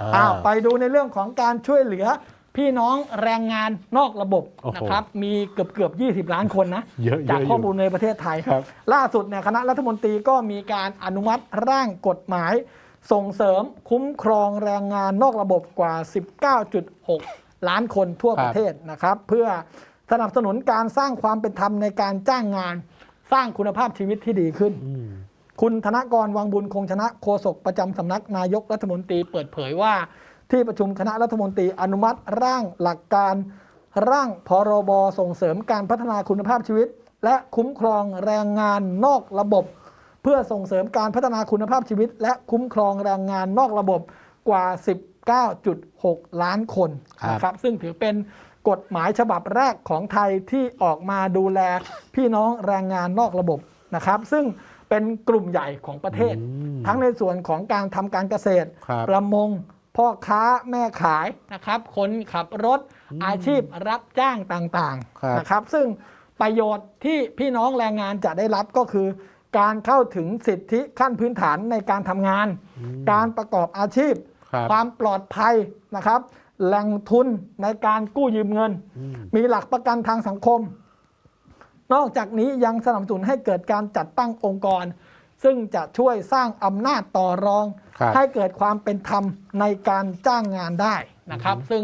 อ่าอ้าวไปดูในเรื่องของการช่วยเหลือ พี่น้องแรงงานนอกระบบโอ้โหนะครับมีเกือบเกือบๆ20 ล้านคนนะเยอะๆจากอยู่ข้อมูลในประเทศไทยครับล่าสุดเนี่ยคณะรัฐมนตรีก็มีการอนุมัติร่างกฎหมาย ส่งเสริมคุ้มครองแรงงานนอกระบบกว่า 19.6 ล้านคนทั่วประเทศนะครับ เพื่อสนับสนุนการสร้างความเป็นธรรมในการจ้างงาน สร้างคุณภาพชีวิตที่ดีขึ้นอืม คุณธนกรวังบุญคงชนะโฆษกประจำสำนักนายกรัฐมนตรีเปิดเผยว่า ที่ประชุมคณะรัฐมนตรีอนุมัติร่างหลักการ ร่างพรบส่งเสริมการพัฒนาคุณภาพชีวิต และคุ้มครองแรงงานนอกระบบ เพื่อส่งเสริมการพัฒนาคุณภาพชีวิต และคุ้มครองแรงงานนอกระบบกว่า 19.6 ล้านคนครับนะครับซึ่งถือเป็นกฎหมายฉบับแรกของไทยที่ออกมาดูแลพี่น้องแรงงานนอกระบบนะครับ ซึ่ง เป็นกลุ่มใหญ่ของประเทศอืมทั้งในส่วนของการทำการเกษตรครับประมงพ่อค้าแม่ขายนะครับ คนขับรถอาชีพรับจ้างต่างครับๆนะครับ ซึ่งประโยชน์ที่พี่น้องแรงงานจะได้รับก็คือ การเข้าถึงสิทธิขั้นพื้นฐานในการทำงาน การประกอบอาชีพครับความปลอดภัยนะครับ แหล่งทุนในการกู้ยืมเงินอืมมีหลักประกันทางสังคม นอกจากนี้ยังสนับสนุนให้เกิดการจัดตั้งองค์กร ซึ่งจะช่วยสร้างอำนาจต่อรอง ครับให้เกิดความเป็นธรรมในการจ้างงานได้นะครับ ซึ่ง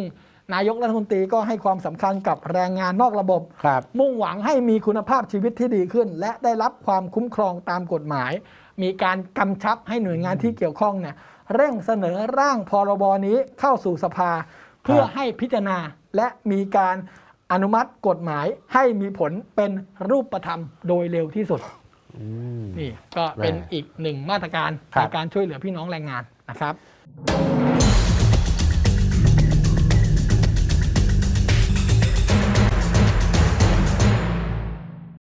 นายกรัฐมนตรีก็ให้ความสำคัญกับแรงงานนอกระบบ ครับ มุ่งหวังให้มีคุณภาพชีวิตที่ดีขึ้น และได้รับความคุ้มครองตามกฎหมาย มีการกำชับให้หน่วยงานที่เกี่ยวข้องเนี่ยเร่งเสนอร่างพรบนี้เข้าสู่สภา เพื่อให้พิจารณาและมีการ อนุมัติกฎหมายให้มีผลเป็นรูปธรรมโดยเร็วที่สุดอืมนี่ก็เป็นแหม่อีกหนึ่งมาตรการครัในบการช่วยเหลือพี่น้องแรงงานนะครับ